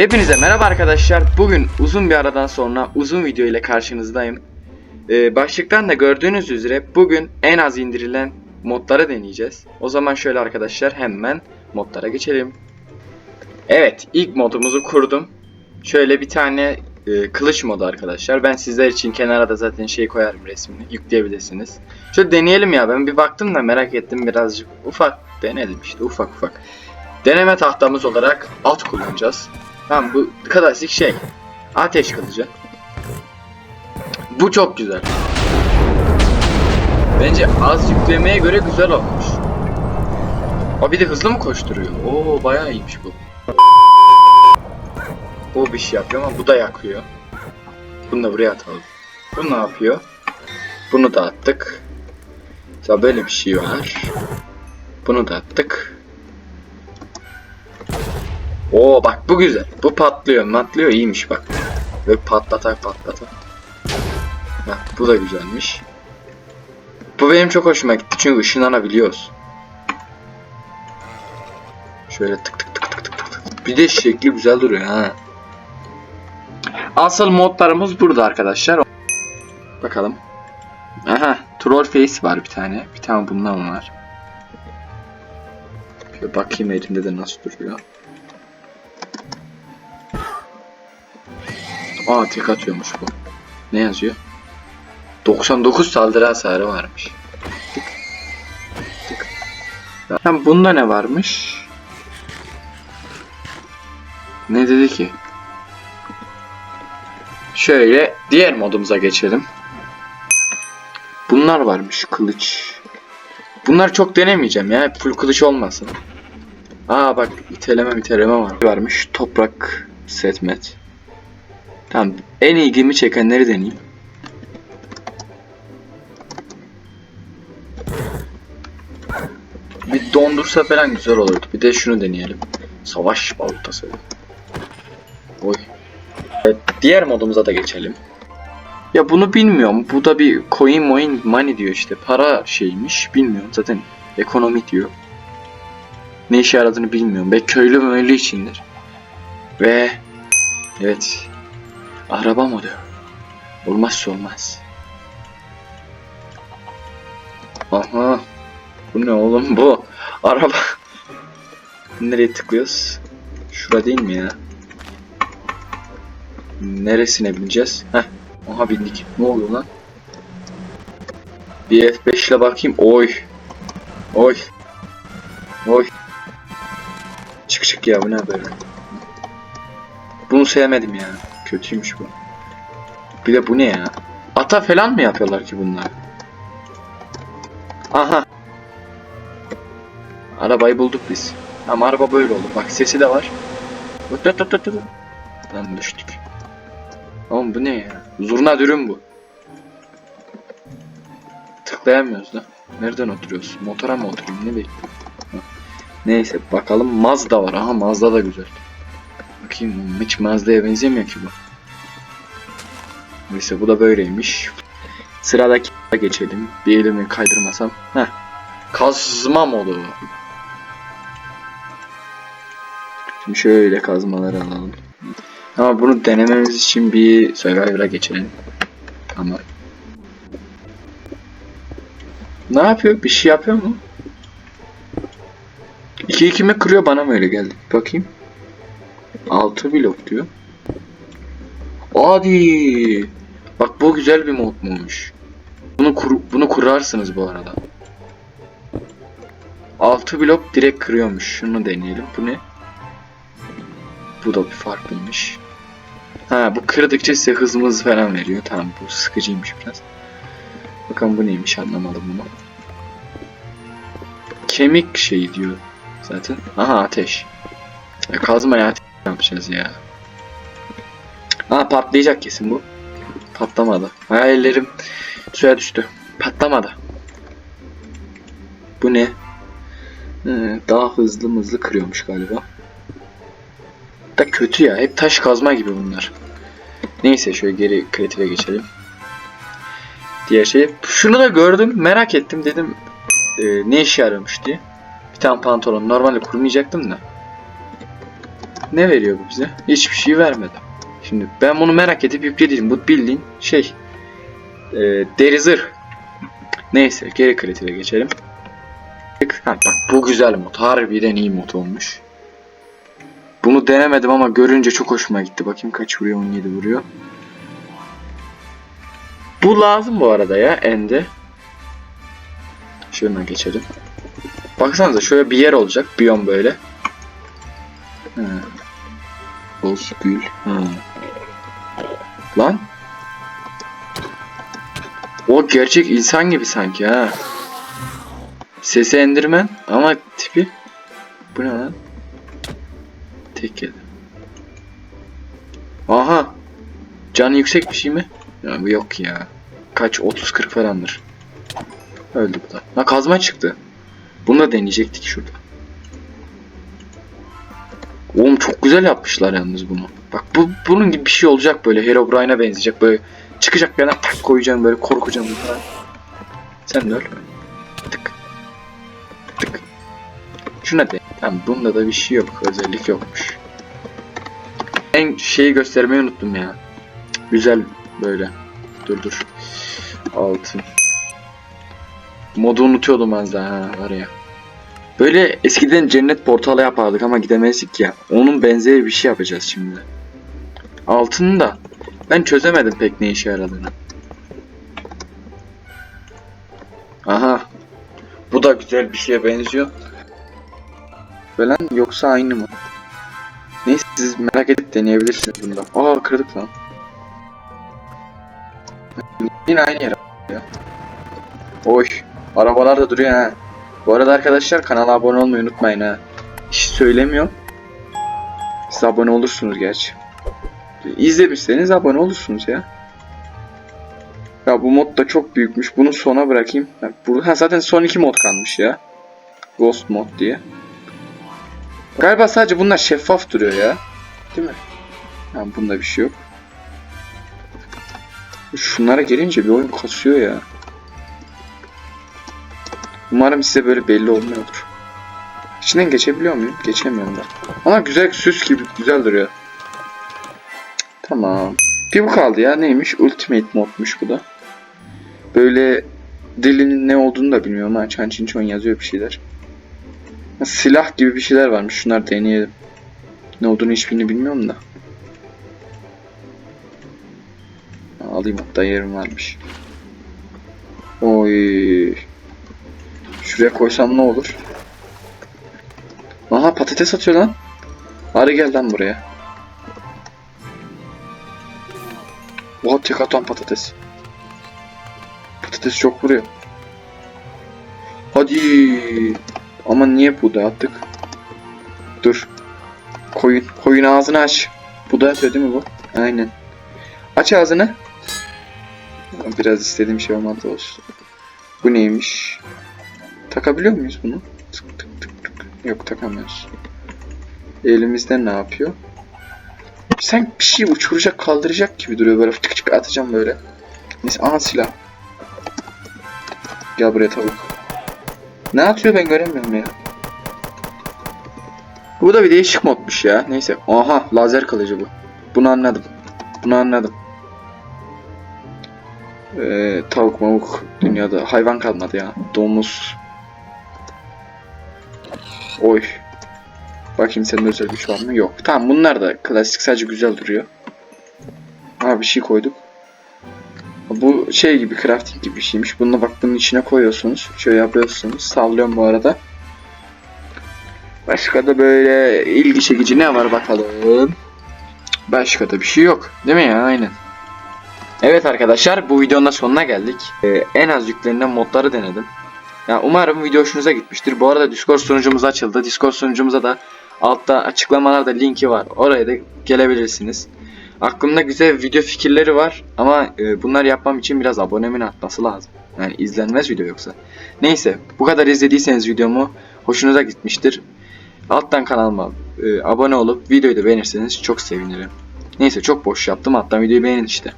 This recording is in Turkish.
Hepinize merhaba arkadaşlar. Bugün uzun bir aradan sonra uzun video ile karşınızdayım. Ee, başlıktan da gördüğünüz üzere bugün en az indirilen modları deneyeceğiz. O zaman şöyle arkadaşlar hemen modlara geçelim. Evet ilk modumuzu kurdum. Şöyle bir tane e, kılıç modu arkadaşlar. Ben sizler için kenara da zaten şey koyarım resmini. Yükleyebilirsiniz. Şöyle deneyelim ya ben bir baktım da merak ettim birazcık. Ufak denedim işte ufak ufak. Deneme tahtamız olarak alt kullanacağız. Tamam bu klasik şey. Ateş kılıcı. Bu çok güzel. Bence az yüklemeye göre güzel olmuş. O bir de hızlı mı koşturuyor? Oo bayağı iyiymiş bu. Bu bir şey yapıyor ama bu da yakıyor. Bunu da buraya atalım. Bu ne yapıyor? Bunu da attık. Mesela böyle bir şey var. Bunu da attık. Oo bak bu güzel. Bu patlıyor, matlıyor iyiymiş bak. Böyle patlatar patlatar. Bak bu da güzelmiş. Bu benim çok hoşuma gitti çünkü ışınlanabiliyoruz. Şöyle tık tık tık tık tık. tık. Bir de şekli güzel duruyor ha. Asıl modlarımız burada arkadaşlar. Bakalım. Aha, troll face var bir tane. Bir tane bundan var. Şöyle bakayım elimde de nasıl duruyor. Aa tek atıyormuş bu. Ne yazıyor? 99 saldırı hasarı varmış. Tık. Ya bunda ne varmış? Ne dedi ki? Şöyle diğer modumuza geçelim. Bunlar varmış kılıç. Bunlar çok denemeyeceğim ya. Full kılıç olmasın. Aa bak iteleme iteleme var. Varmış toprak setmet. Tamam. En ilgimi çekenleri deneyeyim. Bir dondursa falan güzel olurdu. Bir de şunu deneyelim. Savaş baltası. Oy. Evet, diğer modumuza da geçelim. Ya bunu bilmiyorum. Bu da bir coin moin money diyor işte. Para şeymiş. Bilmiyorum. Zaten ekonomi diyor. Ne işe yaradığını bilmiyorum. Belki köylü möylü içindir. Ve evet Araba modu. Olmazsa olmaz. Aha. Bu ne oğlum bu? Araba. Nereye tıklıyoruz? Şura değil mi ya? Neresine bineceğiz? Heh. Aha bindik. Ne oluyor lan? Bir F5 ile bakayım. Oy. Oy. Oy. Çık çık ya bu ne böyle? Bunu sevmedim ya. Kötüymüş bu. Bir de bu ne ya? Ata falan mı yapıyorlar ki bunlar? Aha. Arabayı bulduk biz. Ama araba böyle oldu. Bak sesi de var. Lan düştük. Oğlum bu ne ya? Zurna dürüm bu. Tıklayamıyoruz da. Nereden oturuyoruz? Motora mı oturayım? Ne bekliyorum? Neyse bakalım Mazda var. Aha Mazda da güzel. Bakayım hiç Mazda'ya benzemiyor ki bu. Neyse bu da böyleymiş. Sıradaki geçelim. Bir elimi kaydırmasam. Heh. Kazma modu. Şimdi şöyle kazmaları alalım. Ama bunu denememiz için bir Survivor'a geçelim. Tamam. Ne yapıyor? Bir şey yapıyor mu? 2 2 mi kırıyor bana mı öyle geldi? Bakayım. 6 blok diyor. Hadi. Bak bu güzel bir modmuş. Bunu kur bunu kurarsınız bu arada. 6 blok direkt kırıyormuş. Şunu deneyelim. Bu ne? Bu da bir farklıymış. Ha bu kırdıkça size hızımız falan veriyor. Tamam bu sıkıcıymış biraz. Bakalım bu neymiş anlamadım bunu. Kemik şeyi diyor zaten. Aha ateş. Ya ateş yapacağız ya. Ha patlayacak kesin bu. Patlamadı. Hayallerim suya düştü. Patlamadı. Bu ne? Ee, daha hızlı hızlı kırıyormuş galiba. Da kötü ya. Hep taş kazma gibi bunlar. Neyse şöyle geri kreatife geçelim. Diğer şey. Şunu da gördüm. Merak ettim dedim. e, ne işe yarıyormuş diye. Bir tane pantolon. Normalde kurmayacaktım da. Ne veriyor bu bize? Hiçbir şey vermedi. Şimdi ben bunu merak edip yükledim. Bu bildiğin şey. E, deri zırh. Neyse geri kritiğe geçelim. Ha, bak bu güzel mod. Harbiden iyi mod olmuş. Bunu denemedim ama görünce çok hoşuma gitti. Bakayım kaç vuruyor? 17 vuruyor. Bu lazım bu arada ya ende. Şuna geçelim. Baksanıza şöyle bir yer olacak. Biyom böyle. Bozgül. Ha. Lan. O gerçek insan gibi sanki ha. Sesi endirmen ama tipi. Bu ne lan? Tek yedi. Aha. Canı yüksek bir şey mi? Ya yok ya. Kaç? 30-40 falandır. Öldü bu da. Ha kazma çıktı. Bunu da deneyecektik şurada. Güzel yapmışlar yalnız bunu. Bak bu bunun gibi bir şey olacak böyle Herobrine'a benzeyecek böyle çıkacak bir yana tak koyacağım böyle korkacağım falan. Sen de öl. Tık. Tık. Şuna de. Tamam bunda da bir şey yok. Özellik yokmuş. En şeyi göstermeyi unuttum ya. Güzel böyle. Dur dur. Altın. Modu unutuyordum az daha ha, var ya. Böyle eskiden cennet portalı yapardık ama gidemezdik ya. Onun benzeri bir şey yapacağız şimdi. Altını da ben çözemedim pek ne işe yaradığını. Aha. Bu da güzel bir şeye benziyor. Falan yoksa aynı mı? Neyse siz merak edip deneyebilirsiniz bunda. Aa kırdık lan. Yine aynı yer ya. Oy. Arabalar da duruyor ha. Bu arada arkadaşlar kanala abone olmayı unutmayın ha. Hiç söylemiyorum. Siz abone olursunuz gerçi. İzlemişseniz abone olursunuz ya. Ya bu mod da çok büyükmüş. Bunu sona bırakayım. Ha, bu, ha, zaten son iki mod kalmış ya. Ghost mod diye. Galiba sadece bunlar şeffaf duruyor ya. Değil mi? Ha, bunda bir şey yok. Şunlara gelince bir oyun kasıyor ya. Umarım size böyle belli olmuyordur. İçinden geçebiliyor muyum? Geçemiyorum da. Ama güzel süs gibi güzel duruyor. Tamam. Bir bu kaldı ya. Neymiş? Ultimate modmuş bu da. Böyle dilinin ne olduğunu da bilmiyorum ha. Çan çin çon yazıyor bir şeyler. Silah gibi bir şeyler varmış. Şunları deneyelim. Ne olduğunu hiçbirini bilmiyorum da. Alayım hatta yerim varmış. Oy. Şuraya koysam ne olur? Aha patates atıyor lan. Arı gel lan buraya. Oha tek atan patates. Patates çok vuruyor. Hadi. Ama niye bu da attık? Dur. Koyun. Koyun ağzını aç. Bu da atıyor değil mi bu? Aynen. Aç ağzını. Biraz istediğim şey olmadı olsun. Bu neymiş? Takabiliyor muyuz bunu? Tık tık tık tık. Yok takamıyoruz. Elimizde ne yapıyor? Sen bir şey uçuracak kaldıracak gibi duruyor böyle tık tık atacağım böyle. Neyse aha silah. Gel buraya tavuk. Ne atıyor ben göremiyorum ya. Bu da bir değişik modmuş ya. Neyse. Aha lazer kılıcı bu. Bunu anladım. Bunu anladım. Ee, tavuk mavuk dünyada hayvan kalmadı ya. Domuz. Oy. Bakayım senin özel güç var mı? Yok. Tamam bunlar da klasik sadece güzel duruyor. Ha bir şey koyduk. Bu şey gibi crafting gibi bir şeymiş. Bunu bak bunun içine koyuyorsunuz. Şöyle yapıyorsunuz. Sallıyorum bu arada. Başka da böyle ilgi çekici ne var bakalım. Başka da bir şey yok. Değil mi ya? Aynen. Evet arkadaşlar bu videonun da sonuna geldik. Ee, en az yüklenilen modları denedim. Ya umarım video hoşunuza gitmiştir. Bu arada Discord sunucumuz açıldı. Discord sunucumuza da altta açıklamalarda linki var. Oraya da gelebilirsiniz. Aklımda güzel video fikirleri var ama e, bunlar yapmam için biraz abonemin artması lazım. Yani izlenmez video yoksa. Neyse bu kadar izlediyseniz videomu hoşunuza gitmiştir. Alttan kanalıma e, abone olup videoyu da beğenirseniz çok sevinirim. Neyse çok boş yaptım hatta videoyu beğenin işte.